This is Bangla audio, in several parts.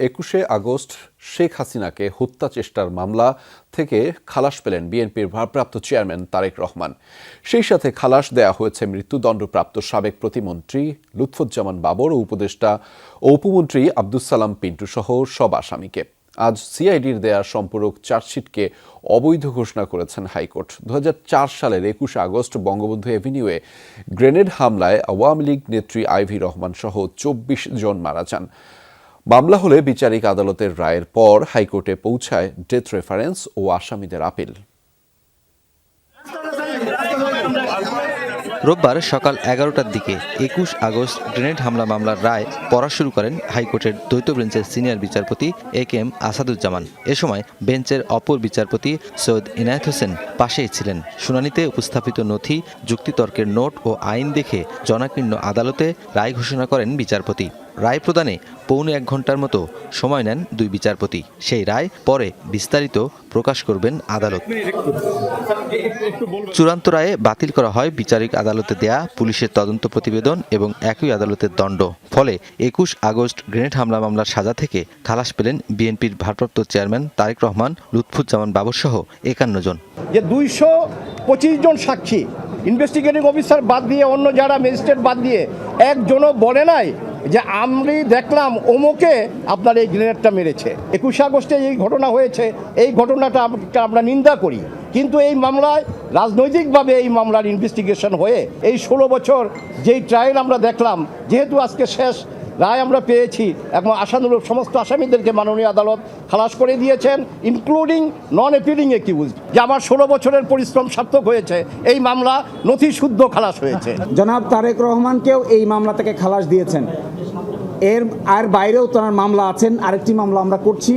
একুশে আগস্ট শেখ হাসিনাকে হত্যা চেষ্টার মামলা থেকে খালাস পেলেন বিএনপির ভারপ্রাপ্ত চেয়ারম্যান তারেক রহমান। সেই সাথে খালাস দেয়া হয়েছে মৃত্যুদণ্ডপ্রাপ্ত সাবেক প্রতিমন্ত্রী লুৎফুজ্জামান বাবর ও উপদেষ্টা ও উপমন্ত্রী আব্দুস সালাম পিন্টু সহ সব আসামিকে। আজ সিআইডির দেয়া সম্পূরক চার্জশিটকে অবৈধ ঘোষণা করেছেন হাইকোর্ট। দু হাজার চার সালের একুশে আগস্ট বঙ্গবন্ধু এভিনিউয়ে গ্রেনেড হামলায় আওয়ামী লীগ নেত্রী আইভি রহমান সহ চব্বিশ জন মারা যান। মামলা হলে বিচারিক আদালতের রায়ের পর হাইকোর্টে পৌঁছায় ডেথ রেফারেন্স ও আসামিদের আপিল। রোববার সকাল এগারোটার দিকে একুশ আগস্ট গ্রেনেড হামলা মামলার রায় পড়া শুরু করেন হাইকোর্টের দ্বৈত বেঞ্চের সিনিয়র বিচারপতি এ কে এম আসাদুজ্জামান। এ সময় বেঞ্চের অপর বিচারপতি সৈয়দ ইনায়েত হোসেন পাশেই ছিলেন। শুনানিতে উপস্থাপিত নথি, যুক্তিতর্কের নোট ও আইন দেখে জনাকীর্ণ আদালতে রায় ঘোষণা করেন বিচারপতি। রায় প্রদানে পৌনে এক ঘণ্টার মতো সময় নেন দুই বিচারপতি। সেই রায় পরে বিস্তারিত প্রকাশ করবেন আদালত। চূড়ান্ত রায়ে বাতিল করা হয় বিচারিক আদালতে দেয়া পুলিশের তদন্ত প্রতিবেদন এবং একই আদালতের দণ্ড। ফলে একুশ আগস্ট গ্রেনেড হামলা মামলার সাজা থেকে খালাস পেলেন বিএনপির ভারপ্রাপ্ত চেয়ারম্যান তারেক রহমান, লুৎফুজ্জামান বাবর সহ একান্ন জন। যে দুইশো পঁচিশ জন সাক্ষী ইনভেস্টিগেটিং অফিসার বাদ দিয়ে অন্য যারা ম্যাজিস্ট্রেট বাদ দিয়ে একজনও বলে নাই যে আমি দেখলাম অমুকে আপনার এই গ্রেনেডটা মেরেছে। একুশে আগস্টে এই ঘটনা হয়েছে, এই ঘটনাটা আমরা নিন্দা করি। কিন্তু এই মামলায় রাজনৈতিকভাবে এই মামলার ইনভেস্টিগেশন হয়ে এই ষোলো বছর যেই ট্রায়াল আমরা দেখলাম, যেহেতু আজকে শেষ রায় আমরা পেয়েছি। এবং আশানুরূপ সমস্ত আসামিদেরকে মাননীয় আদালত খালাস করে দিয়েছেন ইনক্লুডিং নন অ্যাপিলিং একিউজ যে আমার ষোলো বছরের পরিশ্রম সার্থক হয়েছে। এই মামলা নথি শুদ্ধ খালাস হয়েছে। জনাব তারেক রহমানকেও এই মামলা থেকে খালাস দিয়েছেন। এর, আর বাইরেও তার মামলা আছেন, আরেকটি মামলা আমরা করছি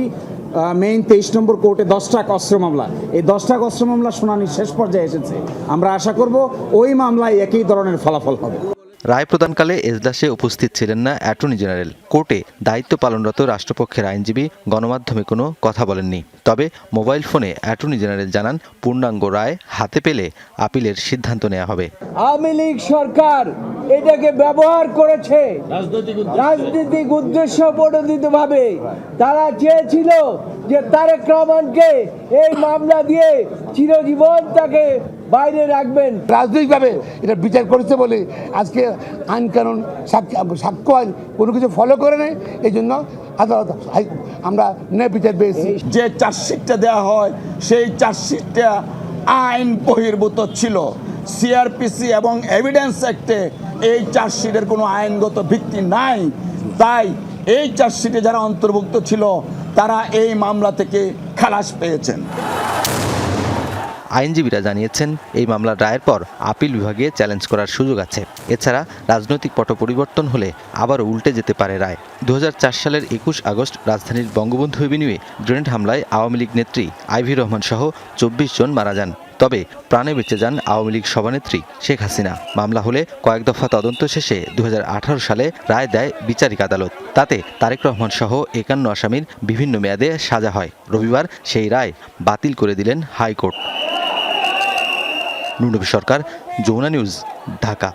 মেইন তেইশ নম্বর কোর্টে দশটা অস্ত্র মামলা। এই দশটা অস্ত্র মামলা শুনানি শেষ পর্যায়ে এসেছে। আমরা আশা করব ওই মামলায় একই ধরনের ফলাফল হবে। রায় প্রদানকালে এজলাসে উপস্থিত ছিলেন না অ্যাটর্নি জেনারেল। কোর্টে দায়িত্ব পালনরত রাষ্ট্রপক্ষের আইনজীবী গণমাধ্যমে কোনো কথা বলেননি। তবে মোবাইল ফোনে অ্যাটর্নি জেনারেল জানান পূর্ণাঙ্গ রায় হাতে পেলে আপিলের সিদ্ধান্ত নেওয়া হবে। আওয়ামী লীগ সরকার এটাকে ব্যবহার করেছে। রাজনৈতিক উদ্দেশ্য। প্রণোদিত ভাবে তারা চেয়েছিল যে তারেক রহমানকে এই মামলা দিয়ে চিরজীবন তাকে বাইরে রাখবেন। রাজনৈতিকভাবে এটা বিচার করেছে বলে আজকে আইন কানুন সাক্ষ্য সাক্ষ্য আইন কোনো কিছু ফলো করে নেই এই জন্য আদালত আমরা ন্যায় বিচার পেয়েছি। যে চার্জশিটটা দেওয়া হয় সেই চার্জশিটটা আইন বহির্ভূত ছিল। সিআরপিসি এবং এভিডেন্স অ্যাক্টে এই চার্জশিটের কোনো আইনগত ভিত্তি নাই। তাই এই চার্জশিটে যারা অন্তর্ভুক্ত ছিল তারা এই মামলা থেকে খালাস পেয়েছেন। আইনজীবীরা জানিয়েছেন, এই মামলার রায়ের পর আপিল বিভাগে চ্যালেঞ্জ করার সুযোগ আছে। এছাড়া রাজনৈতিক পট পরিবর্তন হলে আবারও উল্টে যেতে পারে রায়। দু হাজার চার সালের একুশ আগস্ট রাজধানীর বঙ্গবন্ধু এভিনিউয়ে গ্রেনেড হামলায় আওয়ামী লীগ নেত্রী আইভি রহমান সহ চব্বিশ জন মারা যান। তবে প্রাণে বেঁচে যান আওয়ামী লীগ সভানেত্রী শেখ হাসিনা। মামলা হলে কয়েক দফা তদন্ত শেষে দু হাজার আঠারো সালে রায় দেয় বিচারিক আদালত। তাতে তারেক রহমান সহ একান্ন আসামির বিভিন্ন মেয়াদে সাজা হয়। রবিবার সেই রায় বাতিল করে দিলেন হাইকোর্ট। নুনবী সরকার যমুনা নিউজ ঢাকা।